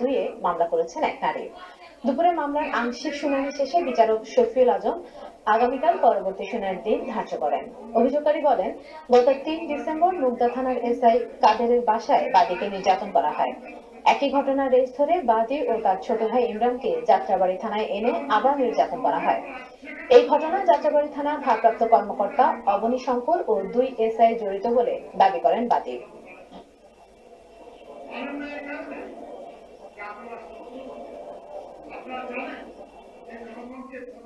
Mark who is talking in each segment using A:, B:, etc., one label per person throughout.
A: দুইয়ে মামলা করেছেন এক নারী। দুপুরে মামলার আংশিক শুনানি শেষে বিচারক শফিউল আজম আগামীকাল পরবর্তী শুনানির দিন ধার্য করেন। অভিযোগকারী বলেন, গত তিন ডিসেম্বর মুগদা থানার এসআই কাদেরের বাসায় বাদীকে নির্যাতন করা হয়। একই ঘটনার রেস ধরে বাদী ও তার ছোট ভাই ইমরানকে যাত্রাবাড়ি থানায় এনে আবার নির্যাতন করা হয়। এই ঘটনায় যাত্রাবাড়ি থানার ভারপ্রাপ্ত কর্মকর্তা অবনী শঙ্কর ও দুই এসআই জড়িত বলে দাবি করেন বাদী।
B: আপনারা জানেন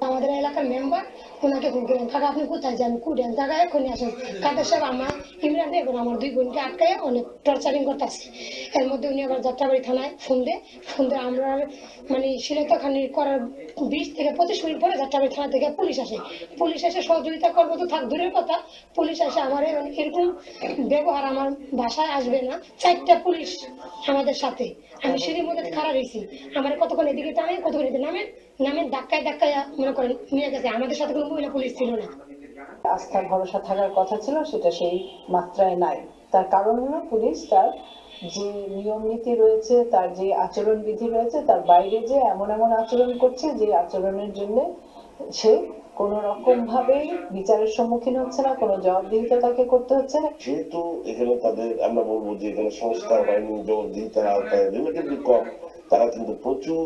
B: আমাদের এলাকার মেম্বার ওনাকে ফোন করেন। কাকা, আপনি কোথায়? যান কুড়েন জায়গায় এখনই আসেন। কাদের সাহেব, আমার ইমরান এবং আমার দুই বোনকে আটকায় অনেক টর্চারিং করতেছে। এর মধ্যে উনি আবার যাত্রাবাড়ি থানায় ফোন দেয়। ফোন দিয়ে আমরা মানে শিলতাখানি করার বিশ থেকে পঁচিশ মিনিট পরে যাত্রাবাড়ি থানা থেকে পুলিশ আসে। পুলিশ এসে সহযোগিতা করব তো থাক, দূরের কথা। পুলিশ এসে আমার এরকম ব্যবহার আমার বাসায় আসবে না। চারটা পুলিশ আমাদের সাথে। আমি সিঁড়ির মধ্যে খাড়া হয়েছি আমার কতক্ষণ এদিকে টানে কতক্ষণ এদিকে নামে নামে ধাক্কায় ধাক্কায় মনে করেন নিয়ে গেছে। আমাদের সাথে কোনো মহিলা পুলিশ ছিল না।
C: আস্থা ভরসা থাকার কথা ছিল সেটা সেই মাত্রায় নাই। তার কারণ হলো পুলিশ তার যে নিয়ম নীতি রয়েছে তার যে আচরণ বিধি রয়েছে তার বাইরে যে এমন এমন আচরণ করছে যে আচরণের জন্য সে কোনো রকম ভাবে বিচারের সম্মুখীন হচ্ছে না কোনো জবাবদিহিতা তাকে করতে হচ্ছে না।
D: যেহেতু এখানে তাদের আমরা বলব যে এখানে সংস্কার হয়নি জবাবদিহিতার আওতায় রিলেটিভলি কম। তারা কিন্তু প্রচুর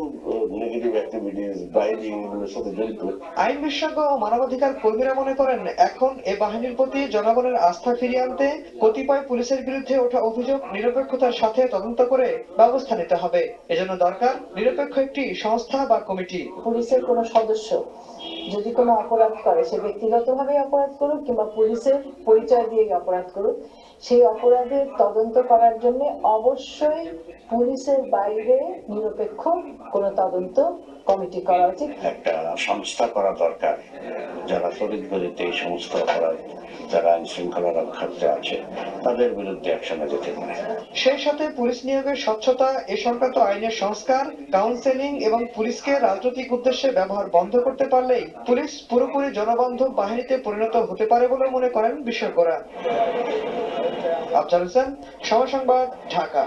D: নেগেটিভ অ্যাক্টিভিটিস ব্রাইডিং এগুলোর সাথে জড়িত।
E: আইন বিশেষজ্ঞ ও মানবাধিকার কর্মীরা মনে করেন, এখন এ বাহিনীর প্রতি জনগণের আস্থা ফিরিয়ে আনতে কতিপয় পুলিশের বিরুদ্ধে ওঠা অভিযোগ নিরপেক্ষতার সাথে তদন্ত করে ব্যবস্থা নিতে হবে। এজন্য দরকার নিরপেক্ষ একটি সংস্থা বা কমিটি।
C: পুলিশের কোনো সদস্য যদি কোনো অপরাধ করে, সে ব্যক্তিগতভাবে অপরাধ করুক কিংবা পুলিশের পরিচয় দিয়ে অপরাধ করুক, সেই অপরাধের তদন্ত করার জন্য অবশ্যই পুলিশের বাইরে নিরপেক্ষ কোনো তদন্ত কমিটি করা উচিত।
F: একটা সংস্থা করা দরকার। যারা তড়িৎ গতিতে এই সমস্ত অপরাধ যারা আইন শৃঙ্খলা রক্ষার্থে আছে তাদের বিরুদ্ধে অ্যাকশনে যেতে পারে।
E: সেই সাথে পুলিশ নিয়োগের স্বচ্ছতা এ সংক্রান্ত আইনের সংস্কার কাউন্সেলিং এবং পুলিশকে রাজনৈতিক উদ্দেশ্যে ব্যবহার বন্ধ করতে পারলেই পুলিশ পুরোপুরি জনবান্ধব বাহিনীতে পরিণত হতে পারে বলে মনে করেন বিশেষজ্ঞরা। আফজাল হোসেন সময় সংবাদ ঢাকা।